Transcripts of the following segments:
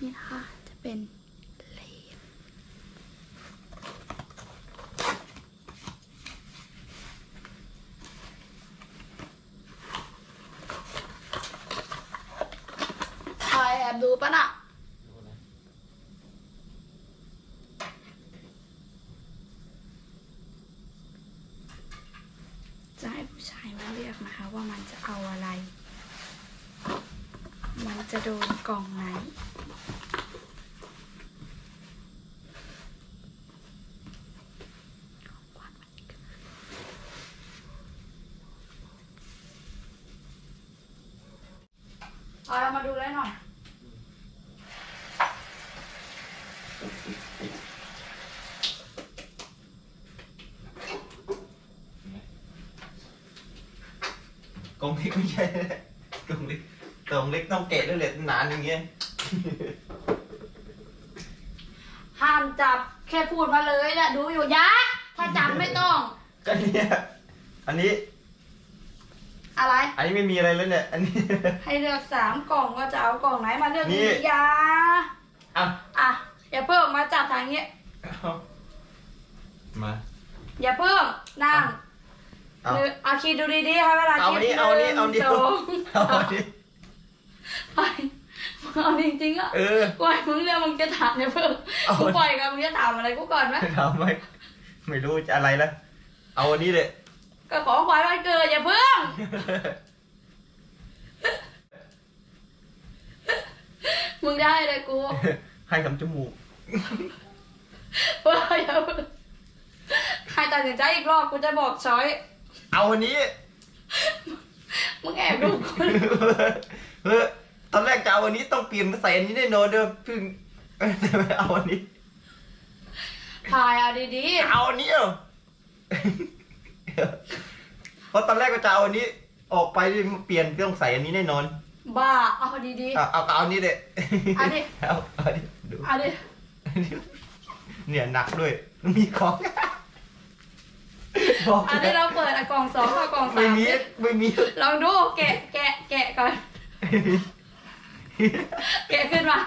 นี่นะคะจะเป็นเลนใครแอบดูปะน่ะจะให้ผู้ชายมาเลือกนะคะ ว่ามันจะเอาอะไร มันจะโดนกล่องไหน เอาเรามาดูเลยหน่อยกล่องเล็กไม่ใช่กล่องเล็กกล่องเล็กต้องแกะด้วยเหล็กหนานอย่างเงี้ย ห้ามจับแค่พูดมาเลยนะดูอยู่ยะ ถ้าจับไม่ต้อง ก็เนี่ย อันนี้ อะไร อันนี้ไม่มีอะไรแล้วเนี่ย อันนี้ ให้เลือกสามกล่องว่าจะเอากล่องไหนมาเลือกนี่ดียาอะอะอย่าเพิ่มมาจับทางนี้เอามาอย่าเพิ่มนั่งเอา หรือเอาคิดดูดีๆให้เวลาเอาคิอัดนนี้เอาอันนี้เอาอันนี้ หงสองเอาอันนี้ไปเอาจริงๆอะเออปล่อยมึงเรื่องมึงจะถามอย่าเพิ่มเอา กูปล่อยกันมึงจะถามอะไรกูก่อนไหมทำไม่ไม่รู้จะอะไรแล้วเอาอันนี้เลย ก็ของขวัญวันเกิดอย่าเพิ่ง มึงได้เลยกูให้ทำจมูกเฮ้ยอย่าเพิ่งใครตัดสินใจอีกรอบกูจะบอกช้อย เอาอันนี้ มึงแอบดูกูเออตอนแรกจะเอาอันนี้ต้องเปลี่ยนมาใส่อันนี้แน่นอนเด้อเพิ่งเออแต่ไม่เอาอันนี้ถ่ายเอาดีเอาอันนี้เอา เพราะตอนแรกก็จะเอาอันนี้ ออกไปมาเปลี่ยนต้องใส่อันนี้แน่นอนๆบ้า เอาดีเอาเอาเอาอันนี้เลยอันนี้เอาเอาอันนี้ดูๆเอาดิเนี่ยหนักด้วย มีของบอกอันนี้เราเปิดอะกล่องสองกับกล่องสาไม่มมีดิไม่มีลองดูแกะแกะแกะก่อนแกะขึ้นมา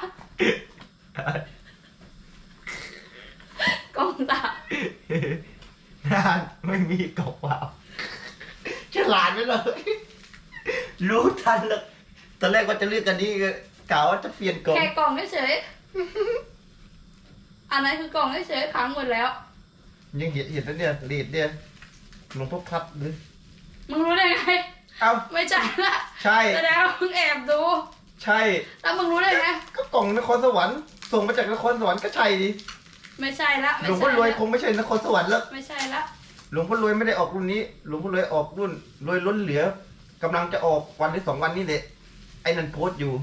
กล่องสามนาน ไม่มีกบเปล่าฉลาดไปเลย รู้ทันแล้วตอนแรกว่าจะเลือกอันนี้ก็กล่าวว่าจะเปลี่ยนกล่องแค่กล่องเฉยๆอันนั้นคือกล่องเฉยๆพังหมดแล้ว ยังเห็นเห็นแล้วเนี่ยลีดเนี่ยหลวงพ่อพัดหรือมึงรู้ได้ไง เอ้า ไม่ใช่ละใช่ แสดงว่ามึงแอบดู ใช่แล้วมึงรู้ได้ไง ก็กล่องนครสวรรค์ส่งมาจากนครสวรรค์ก็ใช่ดิไม่ใช่ละไม่หลวงใช่พ่อรวยละคงไม่ใช่นครสวรรค์แล้ว ไม่ใช่ละ หลวงพ่อรวยไม่ได้ออกรุ่นนี้ หลวงพ่อรวยออกรุ่นรวยล้นเหลือกำลังจะออกวันหรือสองวันนี้แหละไอ้นั่นโพสต์อยู่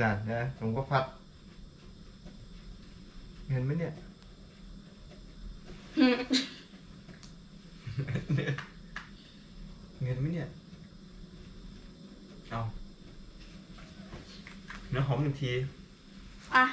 นั่นนะหลวงพ่อพัด เห็นไหมเนี่ยอืมเงินไหมเนี่ย เอาเนื้อหอมหนึ่งที อะ